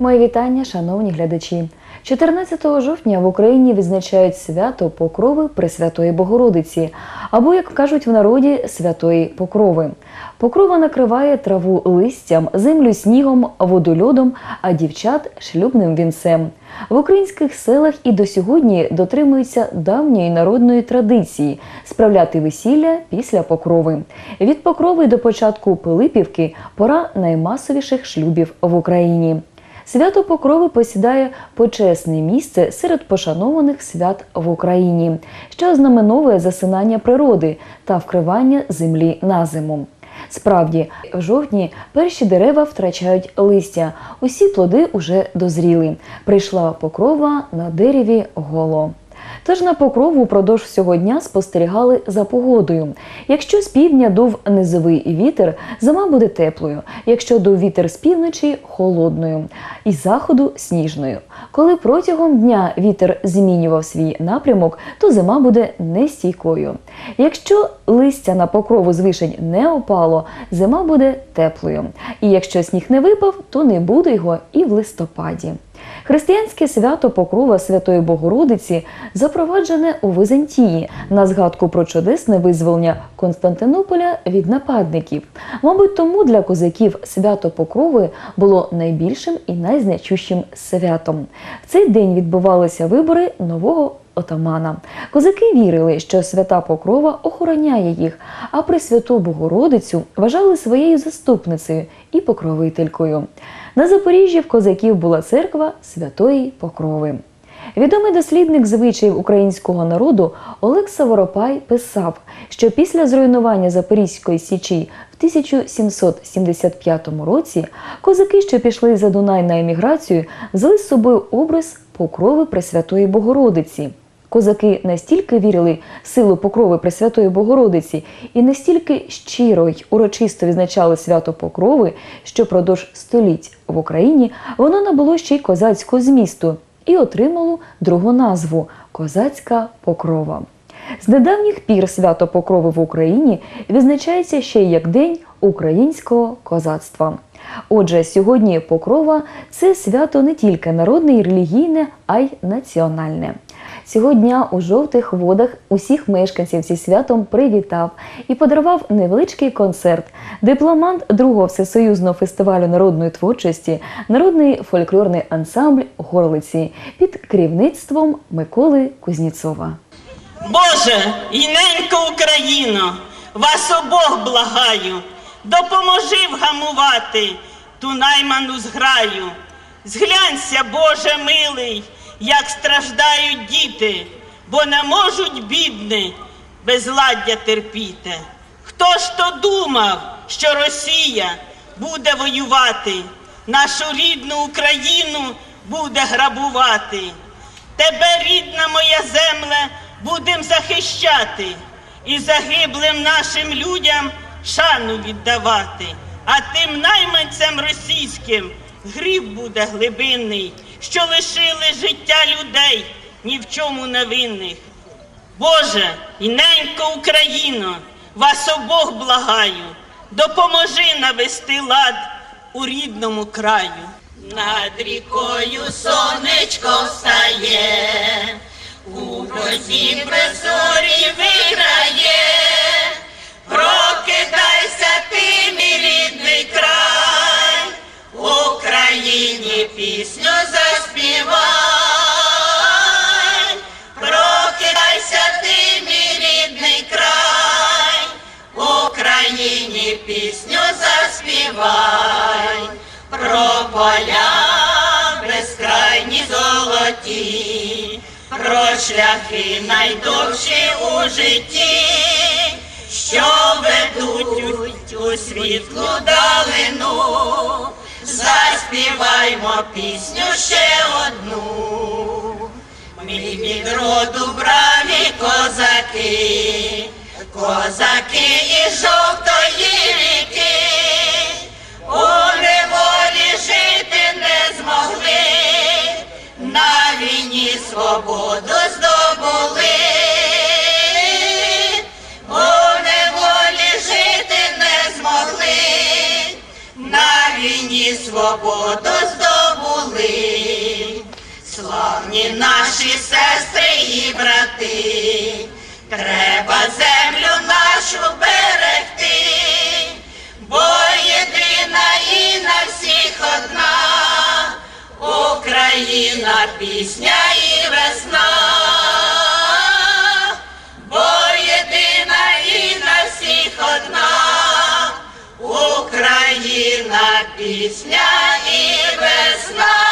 Мої вітання, шановні глядачі. 14 жовтня в Україні відзначають свято Покрови Пресвятої Богородиці, або, як кажуть в народі, Святої Покрови. Покрова накриває траву листям, землю снігом, воду льодом, а дівчат шлюбним вінцем. В українських селах і до сьогодні дотримуються давньої народної традиції справляти весілля після покрови. Від покрови до початку Пилипівки пора наймасовіших шлюбів в Україні. Свято Покрови посідає почесне місце серед пошанованих свят в Україні, що ознаменовує засинання природи та вкривання землі на зиму. Справді, в жовтні перші дерева втрачають листя, усі плоди уже дозріли. Прийшла покрова на дереві голо. Тож на покрову впродовж всього дня спостерігали за погодою. Якщо з півдня дув низовий вітер, зима буде теплою. Якщо дув вітер з півночі холодною, і заходу сніжною. Коли протягом дня вітер змінював свій напрямок, то зима буде нестійкою. Якщо листя на покрову з вишень не опало, зима буде теплою. І якщо сніг не випав, то не буде його і в листопаді. Християнське свято Покрова Святої Богородиці запроваджене у Византії на згадку про чудесне визволення Константинополя від нападників. Мабуть, тому для козаків свято Покрови було найбільшим і найзначущим святом. В цей день відбувалися вибори нового отамана. Козаки вірили, що свята Покрова охороняє їх, а Пресвяту Богородицю вважали своєю заступницею і покровителькою. На Запоріжжі в козаків була церква Святої Покрови. Відомий дослідник звичаїв українського народу Олег Саворопай писав, що після зруйнування Запорізької січі в 1775 році козаки, що пішли за Дунай на еміграцію, взяли з собою образ покрови Пресвятої Богородиці. Козаки настільки вірили в силу покрови Пресвятої Богородиці і настільки щиро й урочисто відзначали свято Покрови, що продовж століть в Україні воно набуло ще й козацького змісту і отримало другу назву Козацька Покрова. З недавніх пір свято Покрови в Україні відзначається ще й як День українського козацтва. Отже, сьогодні Покрова це свято не тільки народне і релігійне, а й національне. Цього дня у жовтих водах усіх мешканців зі святом привітав і подарував невеличкий концерт. Дипломант другого всесоюзного фестивалю народної творчості, народний фольклорний ансамбль Горлиці під керівництвом Миколи Кузніцова. Боже, і ненька Україно, вас обох благаю, допоможи вгамувати ту найману зграю. Зглянься, Боже милий, як страждають діти, бо не можуть бідні безладдя терпіти. Хто ж то думав, що Росія буде воювати, нашу рідну Україну буде грабувати? Тебе, рідна моя земле, будем захищати і загиблим нашим людям шану віддавати, а тим найманцям російським гріб буде глибинний, що лишили життя людей ні в чому не винних. Боже, і ненько Україно, вас обох благаю, допоможи навести лад у рідному краю. Над рікою сонечко встає, у грозі прозорі виграє, прокидайся ти, мій рідний край, Україні пісню заспівай, прокидайся ти, мій рідний край, Україні пісню заспівай, про поля безкрайні золоті, про шляхи найдовші у житті, що ведуть у світлу далину, заспіваймо пісню ще одну. Ми від роду браві козаки, козаки із жовтої ріки, у неволі жити не змогли, на війні свободу свободу здобули. шановні наші сестри і брати, треба землю нашу берегти, бо єдина і на всіх одна, Україна, пісня і весна, бо єдина і на всіх одна, Україна, пісня і весна.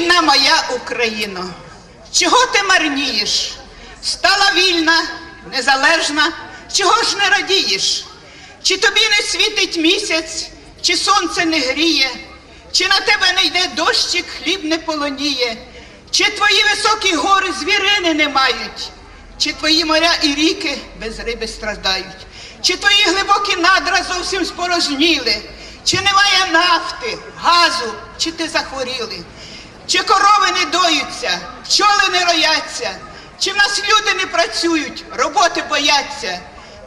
Рідна моя Україно, чого ти марнієш? Стала вільна, незалежна, чого ж не радієш? Чи тобі не світить місяць, чи сонце не гріє, чи на тебе не йде дощик, хліб не полоніє, чи твої високі гори звірини не мають, чи твої моря і ріки без риби страждають, чи твої глибокі надра зовсім спорожніли, чи немає нафти, газу, чи ти захворіли? Чи корови не доються, пчоли не рояться, чи в нас люди не працюють, роботи бояться?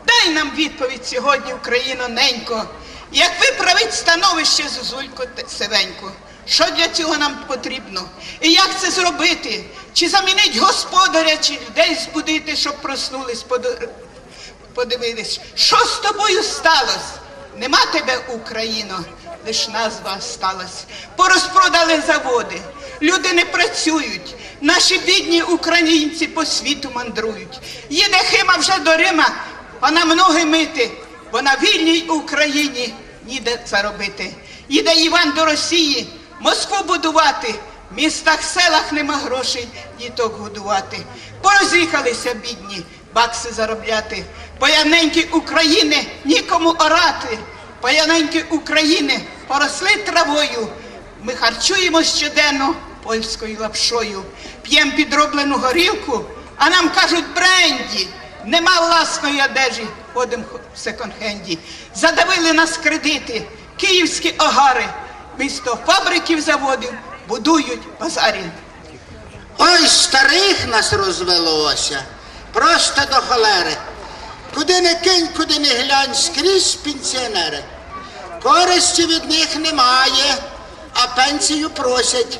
Дай нам відповідь сьогодні, Україно, ненько, як виправить становище Зозулько та Севенько? Що для цього нам потрібно? І як це зробити? Чи замінить господаря, чи людей збудити, щоб проснулись, подивились, що з тобою сталося? Нема тебе, Україно, лиш назва сталась. Порозпродали заводи, люди не працюють. Наші бідні українці по світу мандрують. Їде Хима вже до Рима, вона ноги мити, бо на вільній Україні ніде заробити. Їде Іван до Росії, Москву будувати. В містах, селах нема грошей діток годувати. Пороз'їхалися бідні, бакси заробляти. Пояненькі України нікому орати. Пояненькі України поросли травою. Ми харчуємо щоденно польською лапшою. П'ємо підроблену горілку, а нам кажуть бренді. Нема власної одежі, ходимо в секонд-хенді. Задавили нас кредити, київські огари. Місто фабриків, заводів будують базарі. Ой, старих нас розвелося, просто до холери. Куди не кинь, куди не глянь, скрізь пенсіонери. Користі від них немає, а пенсію просять.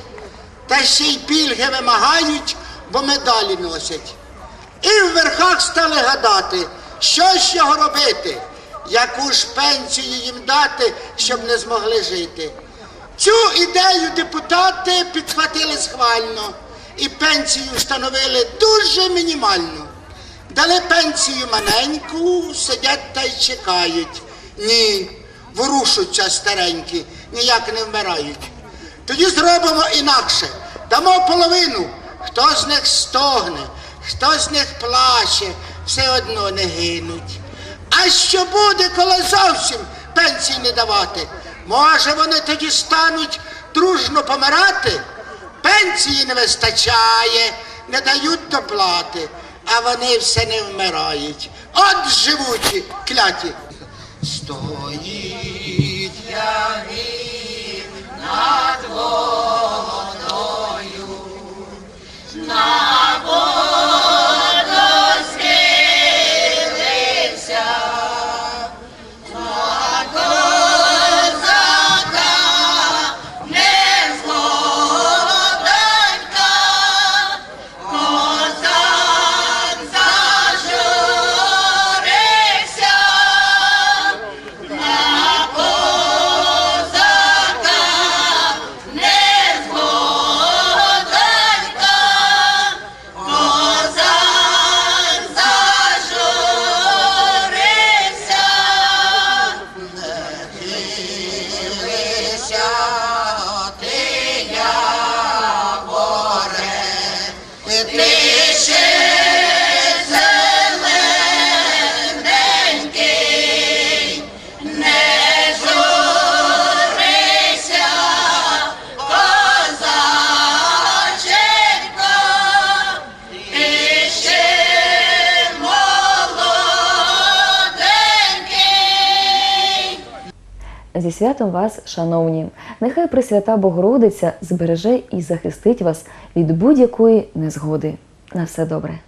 Та ще й пільги вимагають, бо медалі носять. І в верхах стали гадати, що ж його робити, яку ж пенсію їм дати, щоб не змогли жити. Цю ідею депутати підхватили схвально і пенсію встановили дуже мінімальну. Дали пенсію маленьку, сидять та й чекають. Ні, ворушаться старенькі, ніяк не вмирають. Тоді зробимо інакше. Дамо половину. Хто з них стогне, хто з них плаче, все одно не гинуть. А що буде, коли зовсім пенсії не давати? Може, вони тоді стануть дружно помирати? Пенсії не вистачає, не дають доплати, а вони все не вмирають. От живучі, кляті. Стоїть святом вас, шановні! Нехай Пресвята Богородиця збереже і захистить вас від будь-якої незгоди. На все добре.